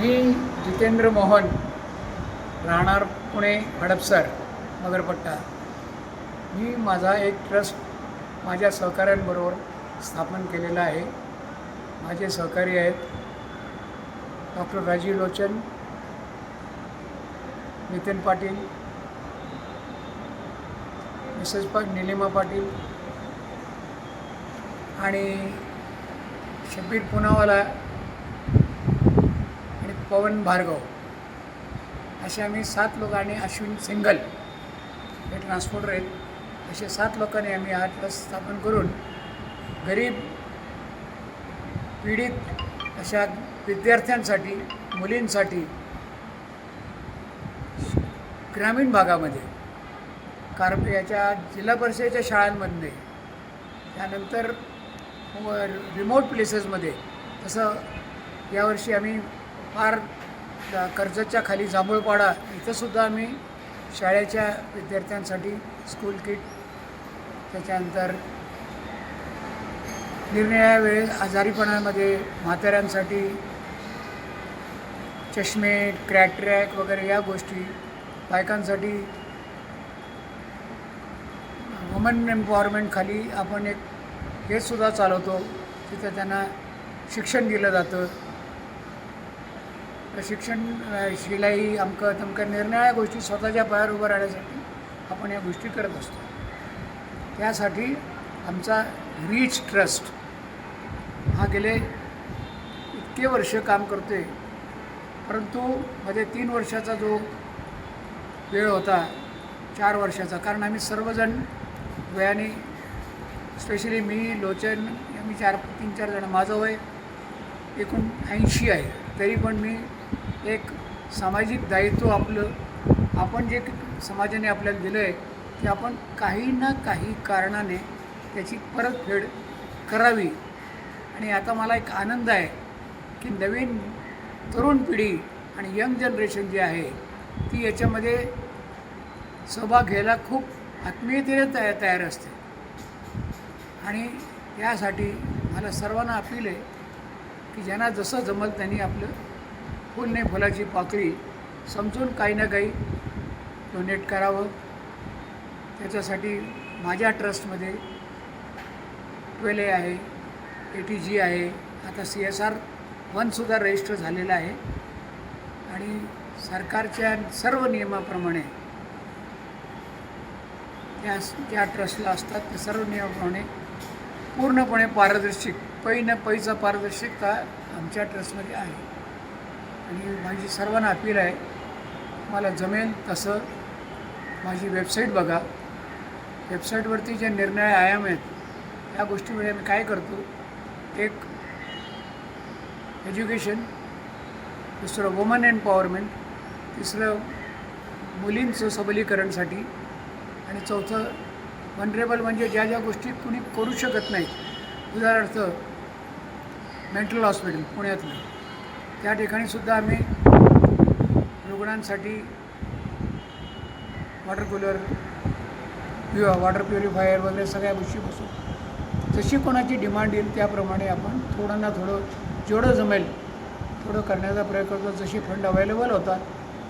मी जितेंद्र मोहन राहणार पुणे हडपसर नगरपट्टा. मी माझा एक ट्रस्ट माझ्या सहकाऱ्यांबरोबर स्थापन केलेला आहे. माझे सहकारी आहेत डॉक्टर राजीव लोचन नितीन पाटील मिसेस पा निलिमा पाटील आणि शब्बीर पुनावाला पवन भार्गव. असे आम्ही सात लोक आणि अश्विन सिंगल हे ट्रान्सपोर्टर आहेत. असे सात लोकांनी आम्ही हा ट्रस्ट स्थापन करून गरीब पीडित अशा विद्यार्थ्यांसाठी मुलींसाठी ग्रामीण भागामध्ये कार याच्या जिल्हा परिषदेच्या शाळांमध्ये त्यानंतर रिमोट प्लेसेसमध्ये तसं यावर्षी आम्ही फार कर्जतच्या खाली जांभूळपाडा इथंसुद्धा आम्ही शाळेच्या विद्यार्थ्यांसाठी स्कूल किट त्याच्यानंतर निरनिळ्या वेळेस आजारीपणामध्ये म्हाताऱ्यांसाठी चष्मे क्रॅकट्रॅक वगैरे या गोष्टी बायकांसाठी वुमन एम्पॉवरमेंट खाली आपण एक हे सुद्धा चालवतो तिथं त्यांना शिक्षण दिलं जातं. प्रशिक्षण शिलाई अमकं तमकं निरनिळ्या गोष्टी स्वतःच्या पायावर उभं राहण्यासाठी आपण या गोष्टी करत असतो. त्यासाठी आमचा रीच ट्रस्ट हा गेले इतके वर्ष काम करतो आहे परंतु मध्ये तीन वर्षाचा जो वेळ होता चार वर्षाचा कारण आम्ही सर्वजण वयाने स्पेशली मी लोचन आम्ही चार तीन चार जण माझं वय एकूण ऐंशी आहे. तरी पण मी एक सामाजिक दायित्व आपलं आपण जे समाजाने आपल्याला दिलं आहे की आपण काही ना काही कारणाने त्याची परतफेड करावी. आणि आता मला एक आनंद आहे की नवीन तरुण पिढी आणि यंग जनरेशन जी आहे ती याच्यामध्ये सहभाग घ्यायला खूप आत्मीयतेने तया तयार असते. आणि यासाठी मला सर्वांना अपील आहे की ज्यांना जसं जमल त्यांनी आपलं पुण्य फुलाची पाकळी समजून काही ना काही डोनेट करावं. त्याच्यासाठी माझ्या ट्रस्टमध्ये ट्वेल ए आहे ए टी जी आहे आता सी एस आर वनसुद्धा रजिस्टर झालेलं आहे. आणि सरकारच्या सर्व नियमाप्रमाणे त्या त्या ट्रस्टला असतात ते सर्व नियमाप्रमाणे पूर्णपणे पारदर्शक पै न पैचा पारदर्शकता आमच्या ट्रस्टमध्ये आहे. आणि माझी सर्वांना अपील आहे मला जमेल तसं माझी वेबसाईट बघा. वेबसाईटवरती जे निर्णय आयाम आहेत या गोष्टीमध्ये आम्ही काय करतो? एक एज्युकेशन दुसरं वुमन एम्पॉवरमेंट तिसरं मुलींचं सबलीकरणसाठी आणि चौथं वनरेबल म्हणजे ज्या ज्या गोष्टी कुणी करू शकत नाही उदाहरणार्थ मेंटल हॉस्पिटल पुण्यातलं. त्या ठिकाणीसुद्धा आम्ही रुग्णांसाठी water cooler pure water purifier वगैरे सगळ्या गोष्टी बसू. जशी कोणाची डिमांड येईल त्याप्रमाणे आपण थोडं ना थोडं जेवढं जमेल थोडं करण्याचा प्रयत्न करतो. जशी फंड अवेलेबल होतात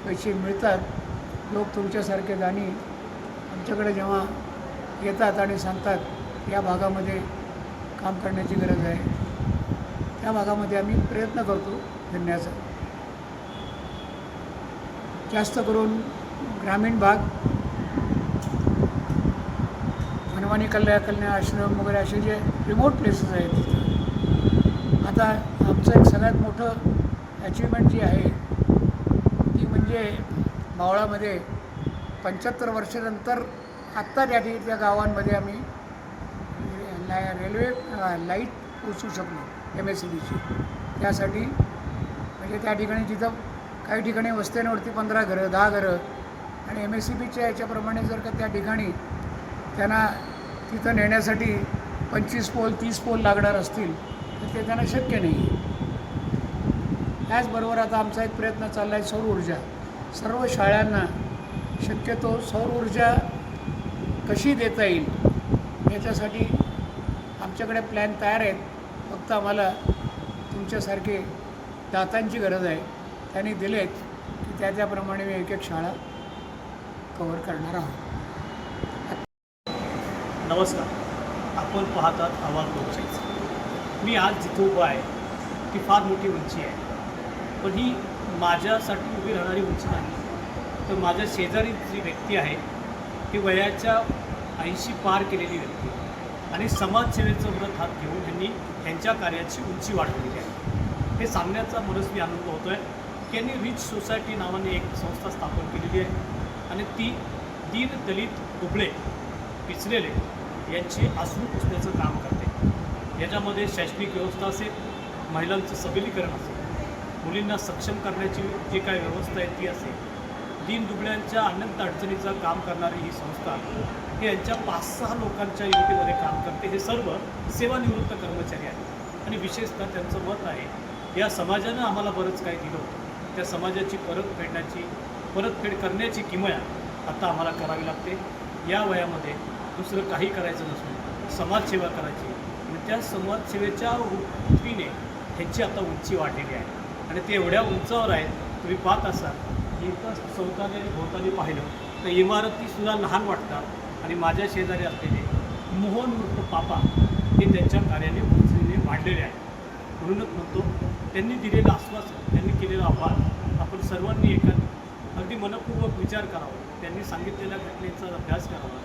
पैसे मिळतात लोक तुमच्यासारखे गाणी आमच्याकडे जेव्हा येतात आणि सांगतात या भागामध्ये काम करण्याची गरज आहे. त्या भागामध्ये आम्ही प्रयत्न करतो फिरण्याचा जास्त करून ग्रामीण भाग हनुमानी कल्याण कल्याण आश्रम वगैरे असे जे रिमोट प्लेसेस आहेत तिथं. आता आमचं एक सगळ्यात मोठं अचिव्हमेंट जी आहे ती म्हणजे मावळामध्ये पंच्याहत्तर वर्षानंतर आत्ता त्या ठिकाणी त्या गावांमध्ये आम्ही ला रेल्वे लाइट पोचू शकलो. एम एस सी बीची त्यासाठी म्हणजे त्या ठिकाणी तिथं काही ठिकाणी वस्त्यांवरती पंधरा घरं दहा घरं आणि एम एस सी बीच्या याच्याप्रमाणे जर का त्या ठिकाणी त्यांना तिथं नेण्यासाठी पंचवीस पोल तीस पोल लागणार असतील तर ते त्यांना शक्य नाही. त्याचबरोबर आता आमचा एक प्रयत्न चालला आहे सौर ऊर्जा. सर्व शाळांना शक्यतो सौर ऊर्जा कशी देता येईल याच्यासाठी आमच्याकडे प्लॅन तयार आहेत. फक्त आम्हाला तुमच्यासारखे दातांची गरज आहे. त्यांनी दिलेत की त्या त्याप्रमाणे मी एक एक शाळा कवर करणार आहोत. नमस्कार. आपण पाहतात आवाज लोकशाहीचा मी आज जिथं उभा आहे ती फार मोठी उंची आहे. पण ही माझ्यासाठी उभी राहणारी उंची नाही. तर माझ्या शेजारी जी व्यक्ती आहे ती वयाच्या ऐंशी पार केलेली व्यक्ती आणि समाजसेवेचं व्रत हात घेऊन त्यांनी त्यांच्या कार्याची उंची वाढवलेली आहे. हे सांगण्याचा मनस्वी आनंद होतो आहे की यांनी रिच सोसायटी नावाने एक संस्था स्थापन केलेली आहे आणि ती दीन दलित दुबळे पिचलेले यांची आसरू पुसण्याचं काम करते. याच्यामध्ये शैक्षणिक व्यवस्था असेल महिलांचं सबलीकरण असेल मुलींना सक्षम करण्याची जी काही व्यवस्था आहे ती असेल दीन दुबळ्यांच्या अनंत अडचणीचं काम करणारी ही संस्था हे यांच्या पाच सहा लोकांच्या युनिटीमध्ये काम करते. हे सर्व सेवानिवृत्त कर्मचारी आहेत. आणि विशेषतः त्यांचं मत आहे या समाजानं आम्हाला बरंच काही दिलं होतं. त्या समाजाची परत फेडण्याची परतफेड करण्याची किमया आता आम्हाला करावी लागते. या वयामध्ये दुसरं काही करायचं नसून समाजसेवा करायची. आणि त्या समाजसेवेच्या वृत्तीने ह्याची आता उंची वाढलेली आहे. आणि ते एवढ्या उंचावर आहेत तुम्ही पाहत असाल इथं चौकाने भोवताली पाहिलं तर इमारतीसुद्धा लहान वाटतात. आणि माझ्या शेजारी असलेले मोहन उर्फ पापा हे त्यांच्या कार्याने उंचीने वाढलेले आहेत. म्हणूनच म्हणतो त्यांनी दिलेलं आश्वासन त्यांनी केलेलं आव्हान आपण सर्वांनी एका अगदी मनपूर्वक विचार करावा. त्यांनी सांगितलेल्या घटनेचा अभ्यास करावा.